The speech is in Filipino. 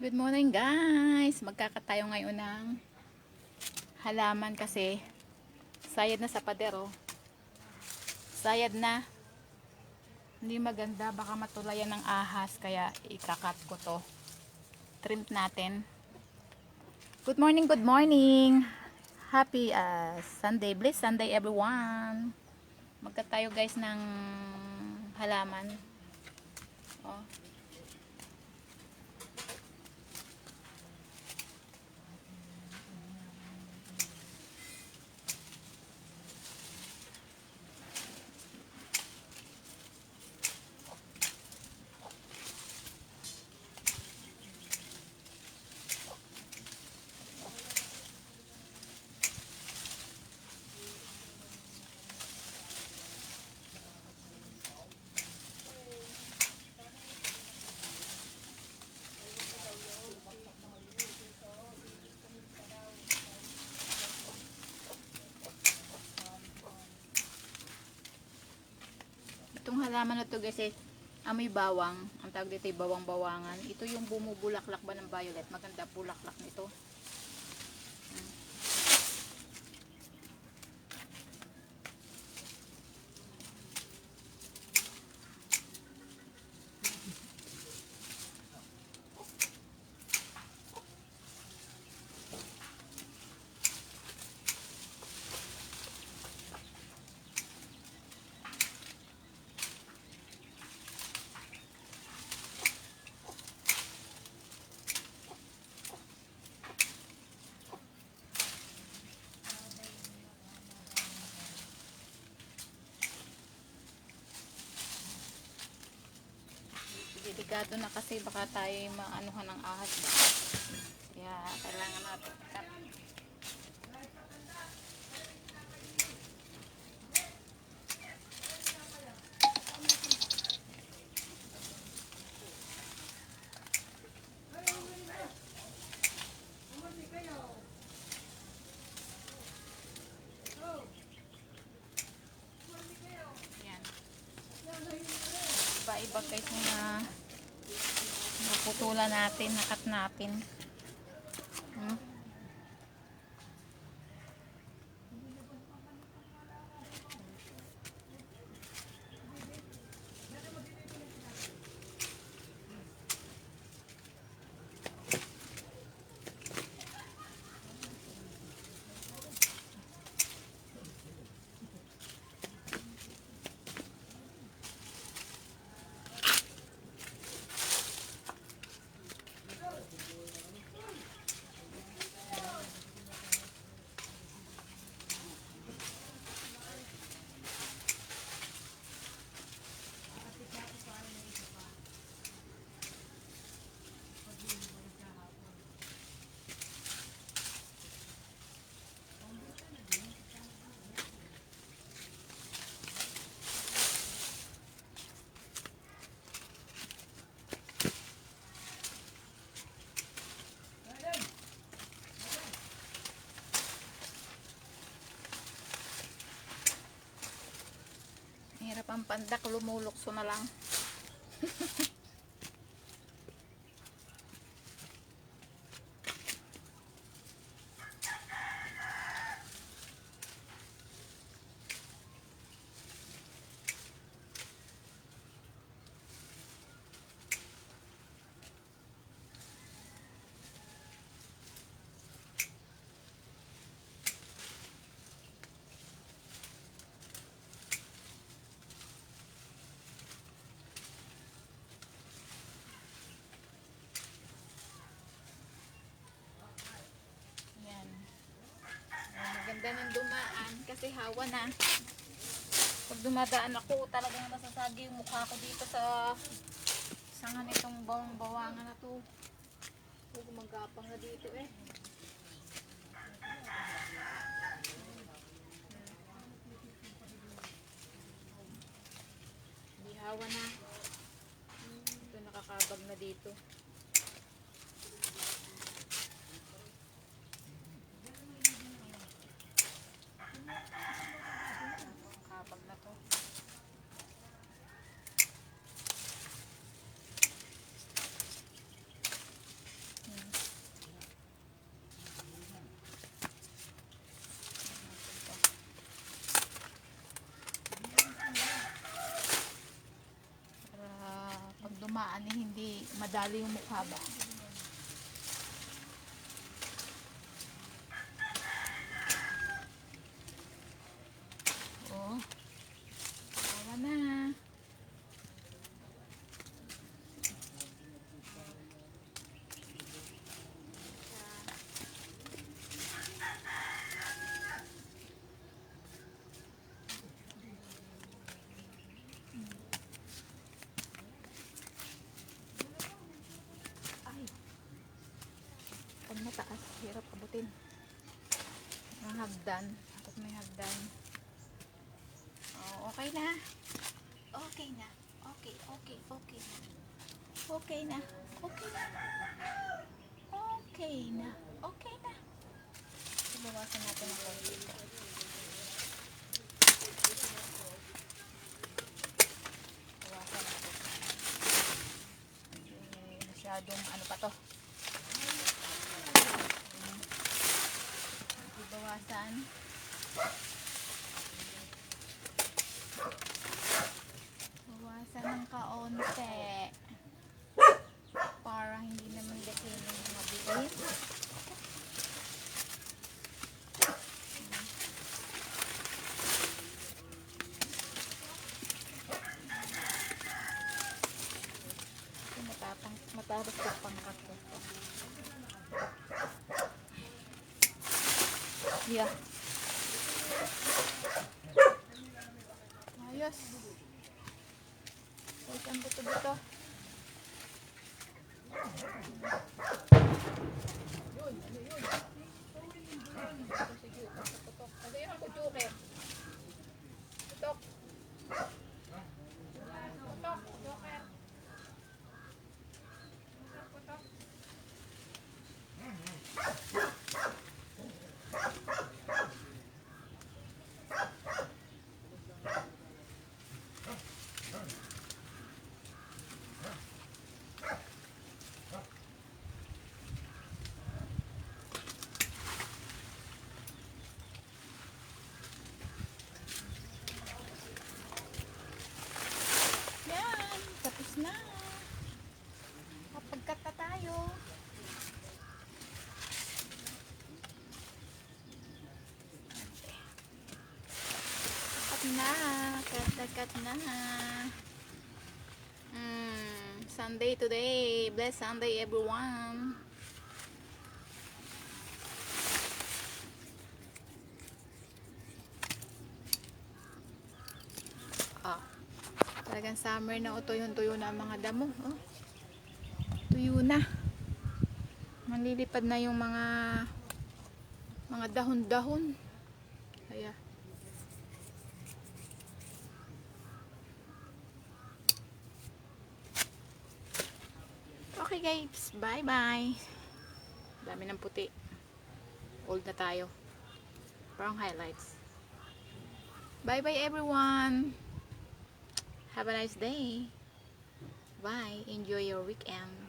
Good morning guys! Magkakatayo ngayon ng halaman kasi sayad na sa padero. Sayad na. Hindi maganda. Baka matulayan ng ahas. Kaya ikakat ko to. Trim natin. Good morning, good morning! Happy uh, Sunday. Bless Sunday everyone! Magkatayo guys ng halaman. Oh. Itong halaman na to guys eh, amoy bawang. Ang tawag dito ay bawang-bawangan. Ito yung bumubulaklak ba ng violet. Maganda bulaklak nito. Delikado na kasi baka tayo maanuhan ng ahas. Kaya kailangan natin cut. Iba-iba guys na naputulan natin, nakat natin. Hmm? Hirap ang pandak, lumulukso na lang. Yan. Yan, Maganda ng dumaan kasi hawa na. Pag dumadaan ako, talagang nasasagi yung mukha ko dito sa sanga nitong bawang bawangan na to. Oh, gumagapang na dito eh. Hawa na. Ito nakakabag na dito. hindi madali yung mukha ba. Pag mataas, hirap abutin. Ang hagdan. Tapos may hagdan. Oh, okay na. Okay na. Okay, okay, okay. Okay na. Okay na. Okay na. Okay na. Bawasan natin ang konti masyadong ano pa to. Bawasan. Bawasan ng kaunti. Para hindi naman gatin yung mabilis. Ito matapang, matapos ko pangkat ko. Yeah. Ayos. Ayos ang buto-buto. Yun, ano yun? Ito, sige, ito, ito, ito. Ano yun ang kutuke? Tutok. Tutok, joker. Tutok, tutok. Yan, tapos na. Kapag kata tayo. Kat na, kat na, na. Mm, Sunday today. Bless Sunday everyone. Ah. Talagang summer na o tuyong-tuyo na ang mga damo. Oh. Tuyo na. Manlilipad na yung mga mga dahon-dahon. Kaya. Okay guys, bye-bye. Dami ng puti. Old na tayo. Parang highlights. Bye-bye everyone. Have a nice day. Bye. Enjoy your weekend.